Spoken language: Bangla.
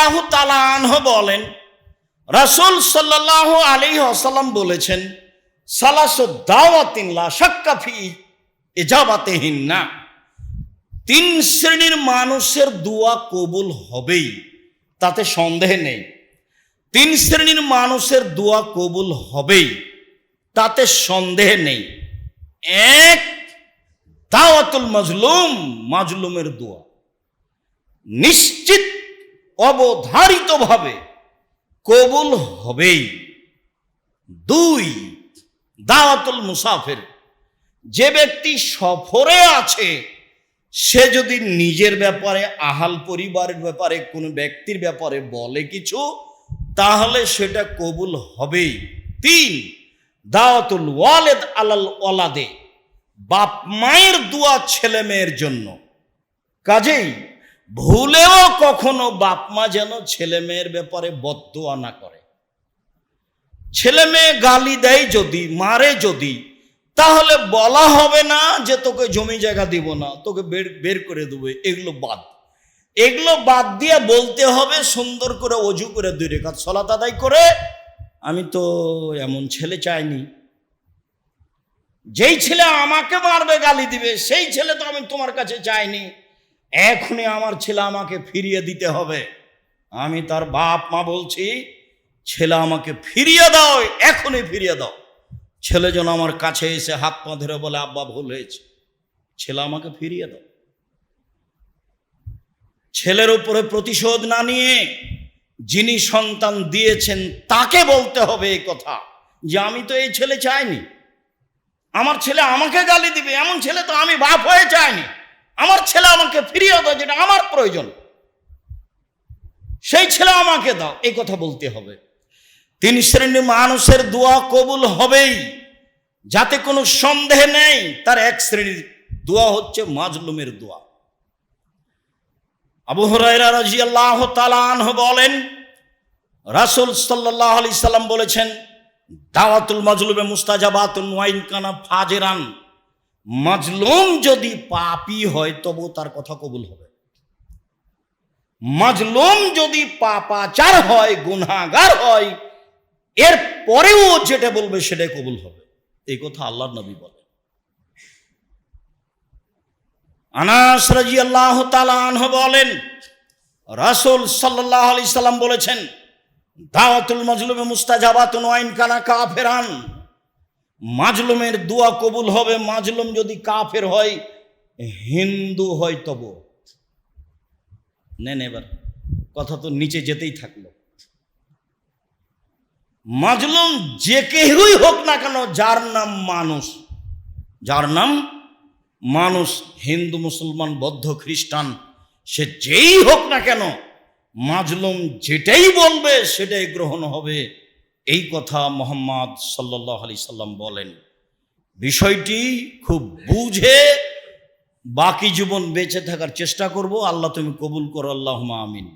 আল্লাহ তালাহ বলেন, রাসুল সাল্লাহ আলী আসাল্লাম বলেছেন না তিন শ্রেণির মানুষের দোয়া কবুল হবেই, তাতে সন্দেহ নেই। তিন শ্রেণির মানুষের দোয়া কবুল হবেই, তাতে সন্দেহ নেই। এক, দাওয়াতুল মাজলুম, মাজলুমের দোয়া। নিশ্চিত অবধারিতভাবে কবুল হবেই। দুই, দাওয়াতুল মুসাফির। যে ব্যক্তি সফরে আছে, সে যদি নিজের ব্যাপারে, আহাল পরিবারের ব্যাপারে, কোনো ব্যক্তির ব্যাপারে বলে কিছু, তাহলে সেটা কবুল হবেই। তিন, দাওয়াতুল ওয়ালেদ আলাল ওয়ালাদে। বাপ মায়ের দোয়া ছেলে মেয়ের জন্য। কাজেই ভুলেও কখনো বাপ মা যেন ছেলে মেয়ের ব্যাপারে বদোয়া না করে। ছেলে মেয়ে গালি দেয় যদি, মারে যদি, তাহলে বলা হবে না যে তোকে জমি জায়গা দিব না, তোকে বের বের করে দেবো, এগুলো বাদ। এগুলো বাদ দিয়ে বলতে হবে, সুন্দর করে অজু করে দুই রেখাত সলাত আদায় করে, আমি তো এমন ছেলে চাইনি। যেই ছেলে আমাকে মারবে, গালি দিবে, সেই ছেলে তো আমি তোমার কাছে চাইনি। এখনই আমার ছেলে আমাকে ফিরিয়ে দিতে হবে। আমি তার বাপ মা বলছি, ছেলে আমাকে ফিরিয়ে দাও, এখনই ফিরিয়ে দাও। ছেলে যেন আমার কাছে এসে হাত পা ধরে বলে, আব্বা, ভুল হয়েছে। ছেলে আমাকে ফিরিয়ে দাও। ছেলের উপরে প্রতিশোধ না নিয়ে যিনি সন্তান দিয়েছেন, তাকে বলতে হবে এই কথা যে, আমি তো এই ছেলে চাইনি। আমার ছেলে আমাকে গালি দিবে। এমন ছেলে তো আমি বাপ হয়ে চাইনি। আমার ছেলে আমাকে ফিরিয়ে দাও, যেটা আমার প্রয়োজন। সেই ছেলে আমাকে দাও, এই কথা বলতে হবে। তিন শ্রেণির মানুষের দোয়া কবুল হবেই। যাতে কোনো সন্দেহ নেই, তার এক শ্রেণির দোয়া হচ্ছে মাজলুমের দোয়া। আবু হরাইরা রাজি আল্লাহ তালাহ বলেন, রাসুল সাল্লাহ আলি সাল্লাম বলেছেন, দাওয়াতুল মাজলুমে মুস্তাজাবাতুল ওয়াইন কানা ফাজেরান। মাজলুম যদি পাপি হয় তবু তার কথা কবুল হবে। মাজলুম যদি পাপাচার হয় গুনাগার হয়, এর পরেও যেটা বলবে সেটাই কবুল হবে। এই কথা আল্লাহর নবী বলে আনাস রাজি আল্লাহ তালাহ বলেন, রাসুল সাল্লাহ আলি সাল্লাম বলেছেন, দাওয়াতুল মাজলুমে মুস্তাজাবাতুন ওয়াইন কানা কাফেরান। মাজলুমের দোয়া কবুল হবে, মাজলুম যদি কাফের হয়, হিন্দু হয় তবু। নেন এবার, কথা তো নিচে যেতেই থাকল। মাজলুম যে কেহই হোক না কেন, যার নাম মানুষ, যার নাম মানুষ, হিন্দু, মুসলমান, বৌদ্ধ, খ্রিস্টান, সে যেই হোক না কেন, মাজলুম যেটাই বলবে, সেটাই গ্রহণ হবে। এই কথা মোহাম্মদ সাল্লাহ আলি সাল্লাম বলেন। বিষয়টি খুব বুঝে বাকি জীবন বেঁচে থাকার চেষ্টা করব। আল্লাহ তুমি কবুল করো আল্লাহ আমিন।